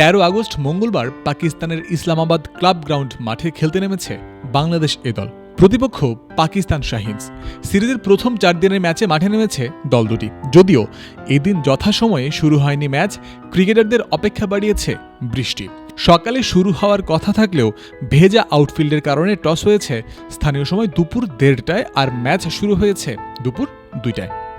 তেরো আগস্ট মঙ্গলবার পাকিস্তানের ইসলামাবাদ ক্লাব গ্রাউন্ড মাঠে খেলতে নেমেছে বাংলাদেশ এ দল। প্রতিপক্ষ পাকিস্তান শাহিনস। সিরিজের প্রথম চার দিনের ম্যাচে মাঠে নেমেছে দল দুটি। যদিও এদিন যথাসময়ে শুরু হয়নি ম্যাচ, ক্রিকেটারদের অপেক্ষা বাড়িয়েছে বৃষ্টি। সকালে শুরু হওয়ার কথা থাকলেও ভেজা আউটফিল্ডের কারণে টস হয়েছে। স্থানীয় সময় দুপুর দেড়টায় আর ম্যাচ শুরু হয়েছে দুপুর দুইটায়।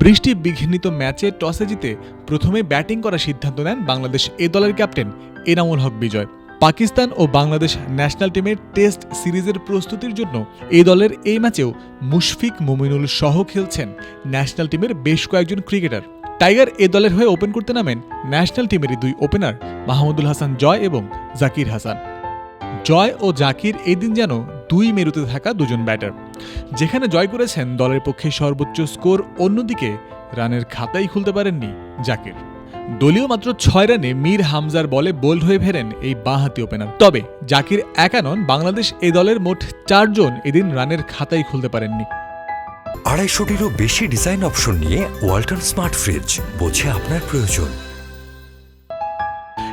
বৃষ্টি বিঘ্নিত ম্যাচে টসে জিতে প্রথমে ব্যাটিং করার সিদ্ধান্ত নেন বাংলাদেশ। এ দলের ক্যাপ্টেন এনামুল হক বিজয়। পাকিস্তান ও বাংলাদেশ ন্যাশনাল টিমের টেস্ট সিরিজের প্রস্তুতির জন্য এই দলের এই ম্যাচেও মুশফিক মুমিনুল সহ খেলছেন ন্যাশনাল টিমের বেশ কয়েকজন ক্রিকেটার। টাইগার এ দলের হয়ে ওপেন করতে নামেন ন্যাশনাল টিমেরই দুই ওপেনার মাহমুদুল হাসান জয় এবং জাকির হাসান। জয় ও জাকির এই দিন যেন দুই মেরুতে থাকা দুজন ব্যাটার। যেখানে জয় করেছেন দলের পক্ষে সর্বোচ্চ স্কোর, অন্যদিকে রানের খাতাই খুলতে পারেননি জাকির। দলীয় মাত্র ছয় রানে মীর হামজার বলে বোল্ড হয়ে ফেরেন এই বাঁহাতি ওপেনার। তবে জাকির একা নন, বাংলাদেশ এ দলের মোট চারজন এদিন রানের খাতাই খুলতে পারেননি। আড়াইশোটিরও বেশি ডিজাইন অপশন নিয়ে ওয়াল্টন স্মার্ট ফ্রিজ, বোঝে আপনার প্রয়োজন।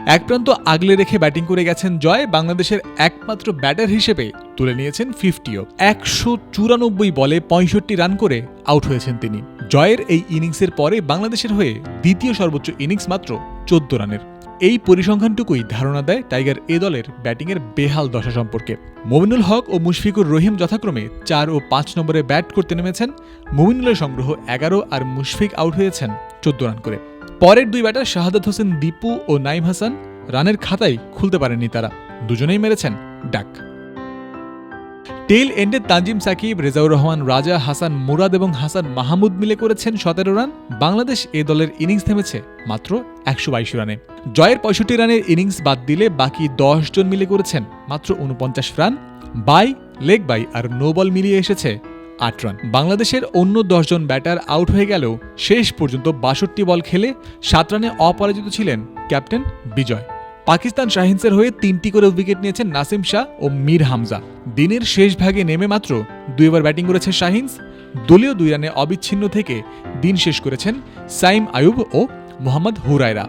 এক প্রান্ত আগলে রেখে ব্যাটিং করে গেছেন জয়, বাংলাদেশের একমাত্র ব্যাটার হিসেবে তুলে নিয়েছেন ফিফটিও একশো চুরানব্বই বলে পঁয়ষট্টি রান করে আউট হয়েছেন তিনি। জয়ের এই ইনিংসের পরে বাংলাদেশের হয়ে দ্বিতীয় সর্বোচ্চ ইনিংস মাত্র চোদ্দ রানের। এই পরিসংখ্যানটুকুই ধারণা দেয় টাইগার এ দলের ব্যাটিংয়ের বেহাল দশা সম্পর্কে। মোমিনুল হক ও মুশফিকুর রহিম যথাক্রমে চার ও পাঁচ নম্বরে ব্যাট করতে নেমেছেন। মোমিনুলের সংগ্রহ এগারো আর মুশফিক আউট হয়েছেন চোদ্দ রান করে। পরের দুই ব্যাটার শাহাদাত হোসেন দীপু ও নাইম হাসান। রানের খাতাই খুলতে পারেননি তারা। দুজনেই মেরেছেন ডাক। টেইল এন্ডে তানজিম সাকিব, রেজাউর রহমান, রাজা হাসান মুরাদ এবং হাসান মাহমুদ মিলে করেছেন সতেরো রান। বাংলাদেশ এ দলের ইনিংস থেমেছে মাত্র একশো বাইশ রানে। জয়ের পঁয়ষট্টি রানের ইনিংস বাদ দিলে বাকি দশ জন মিলে করেছেন মাত্র উনপঞ্চাশ রান। বাই, লেগ বাই আর নো বল মিলিয়ে এসেছে আট রান। বাংলাদেশের অন্য দশজন ব্যাটার আউট হয়ে গেলেও শেষ পর্যন্ত বাষট্টি বল খেলে সাত রানে অপরাজিত ছিলেন ক্যাপ্টেন বিজয়। পাকিস্তান শাহিনসের হয়ে তিনটি করে উইকেট নিয়েছেন নাসিম শাহ ও মীর হামজা। দিনের শেষ ভাগে নেমে মাত্র দুইবার ব্যাটিং করেছে শাহিনস দলীয় দুই রানে অবিচ্ছিন্ন থেকে দিন শেষ করেছেন সাইম আয়ুব ও মোহাম্মদ হুরায়রা।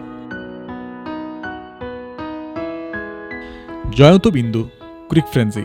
জয়ন্ত বিন্দু, ক্রিক ফ্রেন্সি।